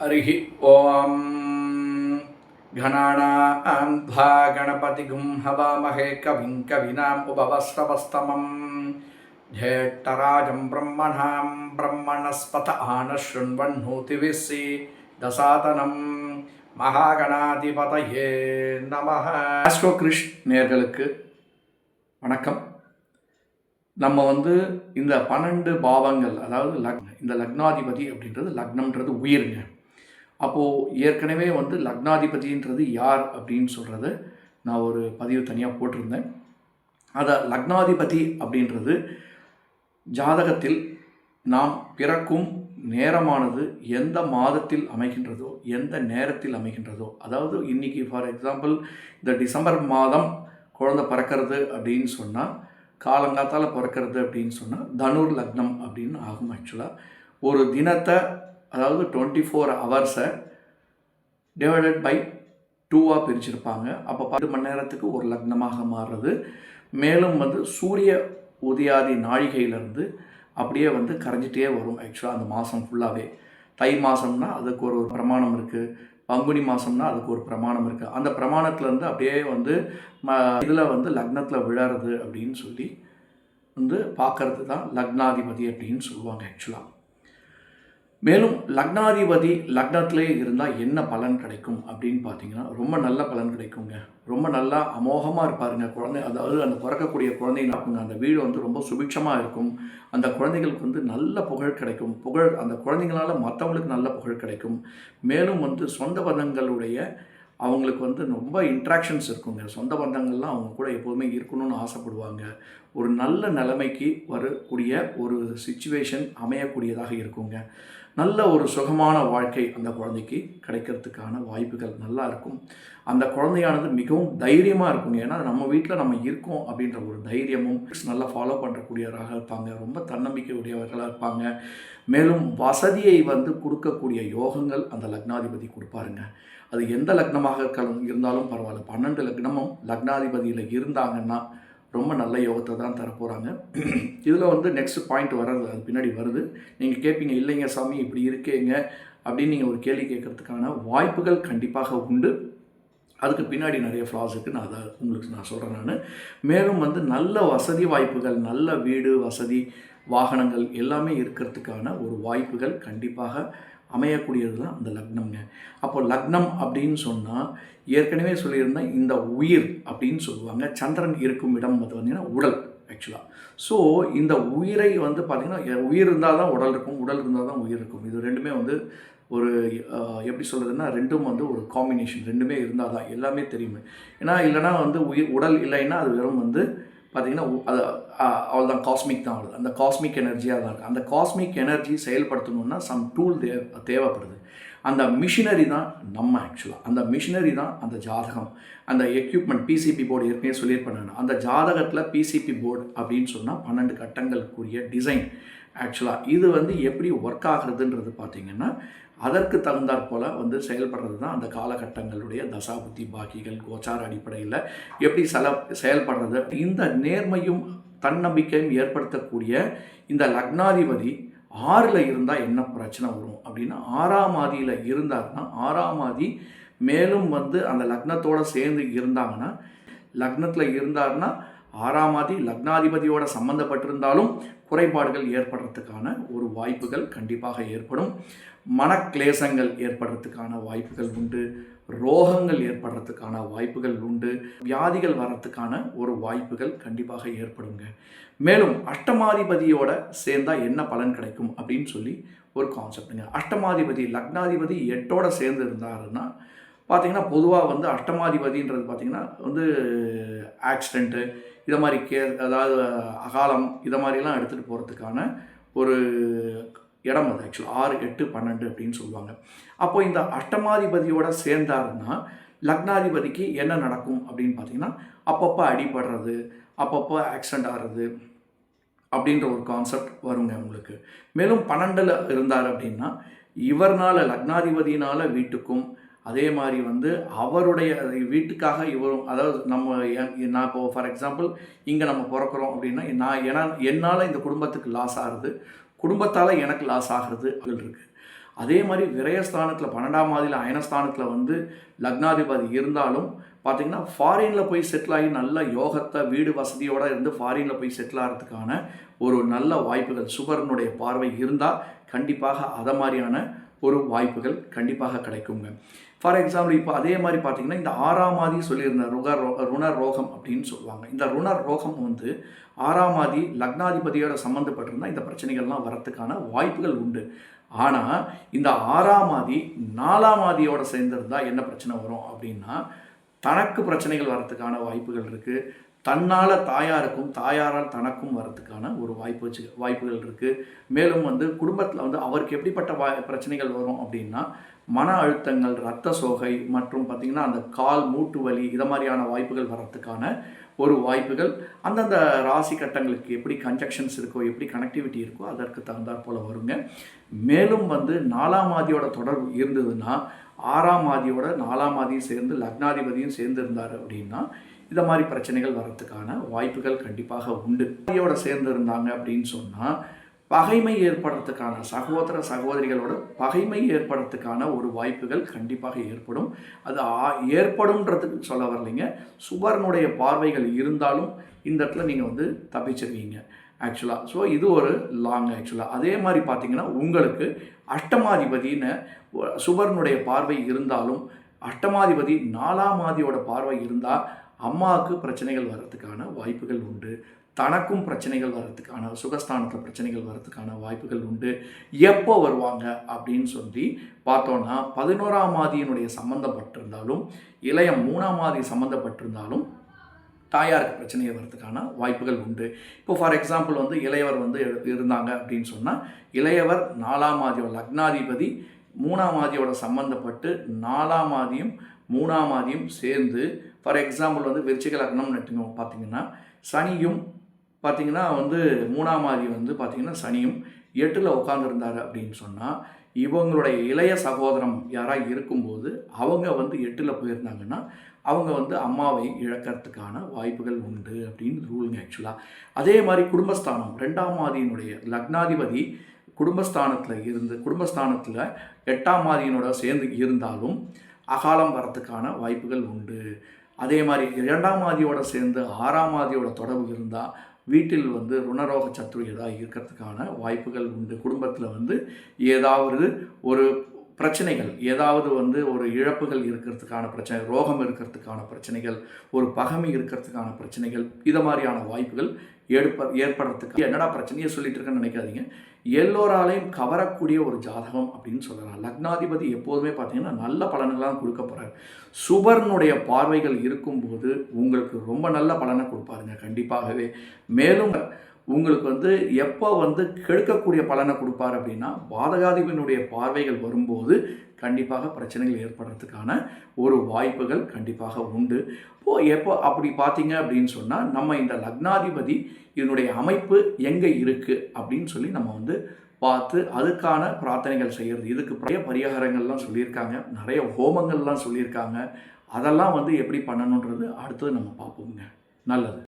हरिः ॐ घनानां ध्वा गणपतिगुं हवामहे कविं कवीनाम् उपवस्रवस्तमं ज्येष्ठराजं ब्रह्मणां ब्रह्मणस्पत आनशृण्वन्नोतिविसि दसातनं மகாகணாதிபதையே நமः ஆஸ்ட்ரோ கிருஷ் நேர்களுக்கு வணக்கம் நம்ம வந்து இந்த பன்னெண்டு பாவங்கள் அதாவது லக் இந்த லக்னாதிபதி அப்படின்றது லக்னம்ன்றது உயிருங்க அப்போது ஏற்கனவே வந்து லக்னாதிபதின்றது யார் அப்படின்னு சொல்கிறது நான் ஒரு பதிவு தனியாக போட்டிருந்தேன். அதை லக்னாதிபதி அப்படின்றது ஜாதகத்தில் நாம் பிறக்கும் நேரமானது எந்த மாதத்தில் அமைகின்றதோ எந்த நேரத்தில் அமைகின்றதோ. அதாவது இன்றைக்கி ஃபார் எக்ஸாம்பிள் இந்த டிசம்பர் மாதம் குழந்தை பிறக்கிறது அப்படின்னு சொன்னால் காலங்காத்தால் பிறக்கிறது அப்படின்னு சொன்னால் தனுர் லக்னம் அப்படின்னு ஆகும் ஆக்சுவலாக ஒரு தினத்தை அதாவது டுவெண்ட்டி ஃபோர் ஹவர்ஸை டிவைடட் பை டூவாக பிரிச்சிருப்பாங்க. அப்போ பத்து மணி நேரத்துக்கு ஒரு லக்னமாக மாறுறது. மேலும் வந்து சூரிய உதயாதி நாழிகையிலேருந்து அப்படியே வந்து கரைஞ்சிட்டே வரும் ஆக்சுவலாக அந்த மாதம் ஃபுல்லாகவே தை மாதம்னா அதுக்கு ஒரு ஒரு பிரமாணம் இருக்குது பங்குனி மாதம்னா அதுக்கு ஒரு பிரமாணம் இருக்குது அந்த பிரமாணத்துலேருந்து அப்படியே வந்து ம இதில் வந்து லக்னத்தில் விழறது அப்படின்னு சொல்லி வந்து பார்க்கறது தான் லக்னாதிபதி அப்படின்னு சொல்லுவாங்க ஆக்சுவலாக மேலும் லக்னாதிபதி லக்னத்திலே இருந்தால் என்ன பலன் கிடைக்கும் அப்படின்னு பார்த்தீங்கன்னா ரொம்ப நல்ல பலன் கிடைக்குங்க. ரொம்ப நல்லா அமோகமாக இருப்பாருங்க குழந்தை. அதாவது அந்த பிறக்கக்கூடிய குழந்தைங்க அந்த வீடு வந்து ரொம்ப சுபிட்சமாக இருக்கும். அந்த குழந்தைகளுக்கு வந்து நல்ல புகழ் கிடைக்கும். புகழ் அந்த குழந்தைங்களால மற்றவங்களுக்கு நல்ல புகழ் கிடைக்கும். மேலும் வந்து சொந்த பந்தங்களுடைய அவங்களுக்கு வந்து ரொம்ப இன்ட்ராக்ஷன்ஸ் இருக்குங்க. சொந்த பந்தங்கள்லாம் அவங்க கூட எப்போதுமே இருக்கணும்னு ஆசைப்படுவாங்க. ஒரு நல்ல நிலைமைக்கு வரக்கூடிய ஒரு சுச்சுவேஷன் அமையக்கூடியதாக இருக்குங்க. நல்ல ஒரு சுகமான வாழ்க்கை அந்த குழந்தைக்கு கிடைக்கிறதுக்கான வாய்ப்புகள் நல்லா இருக்கும். அந்த குழந்தையானது மிகவும் தைரியமாக இருக்குங்க. ஏன்னா நம்ம வீட்டில் நம்ம இருக்கோம் அப்படின்ற ஒரு தைரியமும் நல்லா ஃபாலோ பண்ணுறக்கூடியவராக இருப்பாங்க. ரொம்ப தன்னம்பிக்கை உடையவர்களாக இருப்பாங்க. மேலும் வசதியை வந்து கொடுக்கக்கூடிய யோகங்கள் அந்த லக்னாதிபதி கொடுப்பாருங்க. அது எந்த லக்னமாக இருக்க- இருந்தாலும் பரவாயில்ல. பன்னெண்டு லக்னமும் லக்னாதிபதியில் இருந்தாங்கன்னா ரொம்ப நல்ல யோகத்தை தான் தரப்போகிறாங்க இதில் வந்து நெக்ஸ்ட் பாயிண்ட் வர்றது அது பின்னாடி வருது. நீங்கள் கேட்பீங்க இல்லைங்க சாமி இப்படி இருக்கேங்க. அப்படின்னு நீங்கள் ஒரு கேள்வி கேட்கறதுக்கான வாய்ப்புகள் கண்டிப்பாக உண்டு. அதுக்கு பின்னாடி நிறைய ஃப்ளாஸ் இருக்குது நான் அதை உங்களுக்கு நான் சொல்கிறேன் நான். மேலும் வந்து நல்ல வசதி வாய்ப்புகள் நல்ல வீடு வசதி வாகனங்கள் எல்லாமே இருக்கிறதுக்கான ஒரு வாய்ப்புகள் கண்டிப்பாக அமையக்கூடியது தான் அந்த லக்னம்ங்க. அப்போ லக்னம் அப்படின்னு சொன்னால் ஏற்கனவே சொல்லியிருந்தேன் இந்த உயிர் அப்படின்னு சொல்லுவாங்க. சந்திரன் இருக்கும் இடம் வந்து பார்த்திங்கன்னா உடல் ஆக்சுவலாக ஸோ இந்த உயிரை வந்து பார்த்திங்கன்னா உயிர் இருந்தால் தான் உடல் இருக்கும் உடல் இருந்தால் தான் உயிர் இருக்கும். இது ரெண்டுமே வந்து ஒரு எப்படி சொல்கிறதுன்னா ரெண்டும் வந்து ஒரு காம்பினேஷன் ரெண்டுமே இருந்தால் தான் எல்லாமே தெரியுமே. ஏன்னா இல்லைனா வந்து உயிர் உடல் இல்லைன்னா அது வெறும் வந்து பார்த்திங்கன்னா அது அவள் அவ்வளோதான் காஸ்மிக் தான் அவ்வளோ அந்த காஸ்மிக் எனர்ஜியாக தான் இருக்குது அந்த காஸ்மிக் எனர்ஜி செயல்படுத்தணுன்னா சம் டூல் தே தேவைப்படுது. அந்த மிஷினரி தான் நம்ம ஆக்சுவலாக அந்த மிஷினரி தான் அந்த ஜாதகம். அந்த எக்யூப்மெண்ட் பிசிபி போர்டு ஏற்கனவே சொல்லியிருப்பேன் நான் அந்த ஜாதகத்தில் பிசிபி போர்டு அப்படின்னு சொன்னால் பன்னெண்டு கட்டங்களுக்குரிய டிசைன் ஆக்சுவலாக இது வந்து எப்படி ஒர்க் ஆகுறதுன்றது பார்த்திங்கன்னா அதற்கு தகுந்தாற் போல் வந்து செயல்படுறது தான் அந்த காலகட்டங்களுடைய தசாபுத்தி பாக்கிகள் கோச்சார அடிப்படையில் எப்படி செல செயல்படுறது. இந்த நேர்மையும் தன்னம்பிக்கையும் ஏற்படுத்தக்கூடிய இந்த லக்னாதிபதி ஆறில் இருந்தால் என்ன பிரச்சனை வரும் அப்படின்னா ஆறாம் ஆதியில் இருந்தாருன்னா ஆறாம் ஆதி மேலும் வந்து அந்த லக்னத்தோடு சேர்ந்து இருந்தாங்கன்னா லக்னத்தில் இருந்தாருன்னா ஆறாமாதி லக்னாதிபதியோட சம்மந்தப்பட்டிருந்தாலும் குறைபாடுகள் ஏற்படுறதுக்கான ஒரு வாய்ப்புகள் கண்டிப்பாக ஏற்படும். மனக்லேசங்கள் ஏற்படுறதுக்கான வாய்ப்புகள் உண்டு. ரோகங்கள் ஏற்படுறதுக்கான வாய்ப்புகள் உண்டு. வியாதிகள் வர்றதுக்கான ஒரு வாய்ப்புகள் கண்டிப்பாக ஏற்படுங்க. மேலும் அஷ்டமாதிபதியோட சேர்ந்தால் என்ன பலன் கிடைக்கும் அப்படின்னு சொல்லி ஒரு கான்செப்ட்டுங்க அஷ்டமாதிபதி லக்னாதிபதி எட்டோட சேர்ந்து இருந்தாருன்னா பார்த்திங்கன்னா பொதுவாக வந்து அஷ்டமாதிபதின்றது பார்த்திங்கன்னா வந்து ஆக்சிடெண்ட்டு இதை மாதிரி கே அதாவது அகாலம் இதை மாதிரிலாம் எடுத்துகிட்டு போகிறதுக்கான ஒரு இடம் அது ஆக்சுவலாக ஆறு எட்டு பன்னெண்டு அப்படின்னு சொல்லுவாங்க. அப்போ இந்த அஷ்டமாதிபதியோட சேர்ந்தாருன்னா லக்னாதிபதிக்கு என்ன நடக்கும் அப்படின்னு பார்த்தீங்கன்னா அப்பப்போ அடிபடுறது அப்பப்போ ஆக்சிடெண்ட் ஆகிறது அப்படின்ற ஒரு கான்செப்ட் வருங்க உங்களுக்கு. மேலும் பன்னெண்டில் இருந்தார் அப்படின்னா இவர்னால் லக்னாதிபதினால் வீட்டுக்கும் அதே மாதிரி வந்து அவருடைய வீட்டுக்காக இவரும் அதாவது நம்ம என் நான் இப்போ ஃபார் எக்ஸாம்பிள் இங்கே நம்ம பிறக்கிறோம் அப்படின்னா நான் ஏன்னா என்னால் இந்த குடும்பத்துக்கு லாஸ் ஆகுது குடும்பத்தால் எனக்கு லாஸ் ஆகிறது இருக்குது அதே மாதிரி விரயஸ்தானத்தில் பன்னெண்டாம் மாதியில் அயனஸ்தானத்தில் வந்து லக்னாதிபதி இருந்தாலும் பார்த்தீங்கன்னா ஃபாரினில் போய் செட்டில் ஆகி நல்ல யோகத்தை வீடு வசதியோடு இருந்து ஃபாரினில் போய் செட்டில் ஆகிறதுக்கான ஒரு நல்ல வாய்ப்புகள் சுபரனுடைய பார்வை இருந்தால் கண்டிப்பாக அதை மாதிரியான ஒரு வாய்ப்புகள் கண்டிப்பாக கிடைக்குங்க. ஃபார் எக்ஸாம்பிள் இப்போ அதே மாதிரி பார்த்தீங்கன்னா இந்த ஆறாம் மாதி சொல்லியிருந்த ருக ரோ ருண ரோகம் அப்படின்னு சொல்லுவாங்க. இந்த ருண ரோகம் வந்து ஆறாம் மாதி லக்னாதிபதியோட சம்மந்தப்பட்டிருந்தால் இந்த பிரச்சனைகள்லாம் வரத்துக்கான வாய்ப்புகள் உண்டு. ஆனால் இந்த ஆறாம் மாதி நாலாம் மாதியோட சேர்ந்திருந்தால் என்ன பிரச்சனை வரும் அப்படின்னா தனக்கு பிரச்சனைகள் வரத்துக்கான வாய்ப்புகள் இருக்குது தன்னால் தாயாருக்கும் தாயாரால் தனக்கும் வரத்துக்கான ஒரு வாய்ப்பு வச்சு வாய்ப்புகள் இருக்குது மேலும் வந்து குடும்பத்தில் வந்து அவருக்கு எப்படிப்பட்ட வா பிரச்சனைகள் வரும் அப்படின்னா மன அழுத்தங்கள் இரத்த சோகை மற்றும் பார்த்திங்கன்னா அந்த கால் மூட்டு வலி இதை மாதிரியான வாய்ப்புகள் வர்றதுக்கான ஒரு வாய்ப்புகள். அந்தந்த ராசி கட்டங்களுக்கு எப்படி கன்ஜெக்ஷன்ஸ் இருக்கோ எப்படி கனெக்டிவிட்டி இருக்கோ அதற்கு தகுந்தாற் போல் வருங்க. மேலும் வந்து நாலாம் மாதியோட தொடர்பு இருந்ததுன்னா ஆறாம் மாதியோட நாலாம் மாதியும் சேர்ந்து லக்னாதிபதியும் சேர்ந்து இருந்தார் அப்படின்னா இந்த மாதிரி பிரச்சனைகள் வர்றதுக்கான வாய்ப்புகள் கண்டிப்பாக உண்டு. மாதியோட சேர்ந்து இருந்தாங்க அப்படின்னு சொன்னால் பகைமை ஏற்படுறதுக்கான சகோதர சகோதரிகளோட பகைமை ஏற்படுறதுக்கான ஒரு வாய்ப்புகள் கண்டிப்பாக ஏற்படும். அது ஏற்படும்ன்றதுக்கு சொல்ல வரலைங்க. சுபர்னுடைய பார்வைகள் இருந்தாலும் இந்த இடத்துல நீங்கள் வந்து தப்பிச்சிருவீங்க ஆக்சுவலாக ஸோ இது ஒரு லாங் ஆக்சுவலாக அதே மாதிரி பார்த்தீங்கன்னா உங்களுக்கு அஷ்டமாதிபதின்னு சுபர்னுடைய பார்வை இருந்தாலும் அஷ்டமாதிபதி நாலாம் மாதியோட பார்வை இருந்தால் அம்மாவுக்கு பிரச்சனைகள் வர்றதுக்கான வாய்ப்புகள் உண்டு. தனக்கும் பிரச்சனைகள் வர்றதுக்கான சுகஸ்தானத்தில் பிரச்சனைகள் வர்றதுக்கான வாய்ப்புகள் உண்டு. எப்போ வருவாங்க அப்படின்னு சொல்லி பார்த்தோன்னா பதினோராம் மாதியினுடைய சம்மந்தப்பட்டிருந்தாலும் இளைய மூணாம் மாதி சம்மந்தப்பட்டிருந்தாலும் தாயாருக்கு பிரச்சனையை வர்றதுக்கான வாய்ப்புகள் உண்டு. இப்போ ஃபார் எக்ஸாம்பிள் வந்து இளையவர் வந்து இருந்தாங்க அப்படின்னு சொன்னால் இளையவர் நாலாம் மாதியோட லக்னாதிபதி மூணாம் மாதியோட சம்மந்தப்பட்டு நாலாம் மாதியும் மூணாம் மாதியும் சேர்ந்து ஃபார் எக்ஸாம்பிள் வந்து விருச்சிக லக்னம் நட்டுங்க பார்த்தீங்கன்னா சனியும் பார்த்திங்கன்னா வந்து மூணாம் மாதி வந்து பார்த்திங்கன்னா சனியும் எட்டில் உட்காந்துருந்தார் அப்படின்னு சொன்னால் இவங்களுடைய இளைய சகோதரம் யாராக இருக்கும்போது அவங்க வந்து எட்டில் போயிருந்தாங்கன்னா அவங்க வந்து அம்மாவை இழக்கிறதுக்கான வாய்ப்புகள் உண்டு அப்படின்னு ரூலுங்க ஆக்சுவலாக அதே மாதிரி குடும்பஸ்தானம் ரெண்டாம் மாதியினுடைய லக்னாதிபதி குடும்பஸ்தானத்தில் இருந்து குடும்பஸ்தானத்தில் எட்டாம் மாதியினோட சேர்ந்து இருந்தாலும் அகாலம் வரத்துக்கான வாய்ப்புகள் உண்டு. அதே மாதிரி இரண்டாம் ஆதியோட சேர்ந்து ஆறாம் மாதியோட தொடர்பு இருந்தால் வீட்டில் வந்து ருணரோக சத்துரு ஏதாவது இருக்கிறதுக்கான வாய்ப்புகள் உண்டு. குடும்பத்தில் வந்து ஏதாவது ஒரு பிரச்சனைகள் ஏதாவது வந்து ஒரு இழப்புகள் இருக்கிறதுக்கான பிரச்சனை ரோகம் இருக்கிறதுக்கான பிரச்சனைகள் ஒரு பகமை இருக்கிறதுக்கான பிரச்சனைகள் இதை மாதிரியான வாய்ப்புகள் ஏற்ப ஏற்படுறதுக்கு என்னடா பிரச்சனையை சொல்லிட்டு இருக்கேன்னு நினைக்காதீங்க. எல்லோராலையும் கவரக்கூடிய ஒரு ஜாதகம் அப்படின்னு சொல்லலாம். லக்னாதிபதி எப்போதுமே பார்த்தீங்கன்னா நல்ல பலன்கள்லாம் கொடுக்க போகிறார் சுபர்னுடைய பார்வைகள் இருக்கும்போது உங்களுக்கு ரொம்ப நல்ல பலனை கொடுப்பாருங்க. கண்டிப்பாகவே. மேலும் உங்களுக்கு வந்து எப்போ வந்து கெடுக்கக்கூடிய பலனை கொடுப்பார் அப்படின்னா பாதகாதிபனுடைய பார்வைகள் வரும்போது கண்டிப்பாக பிரச்சனைகள் ஏற்படுறதுக்கான ஒரு வாய்ப்புகள் கண்டிப்பாக உண்டு. இப்போது எப்போ அப்படி பார்த்தீங்க அப்படின்னு சொன்னால் நம்ம இந்த லக்னாதிபதி இதனுடைய அமைப்பு எங்கே இருக்குது அப்படின்னு சொல்லி நம்ம வந்து பார்த்து அதுக்கான பிரார்த்தனைகள் செய்கிறது இதுக்கு நிறைய பரிகாரங்கள்லாம் சொல்லியிருக்காங்க. நிறைய ஹோமங்கள்லாம் சொல்லியிருக்காங்க. அதெல்லாம் வந்து எப்படி பண்ணணுன்றது அடுத்தது நம்ம பார்ப்போங்க. நல்லது.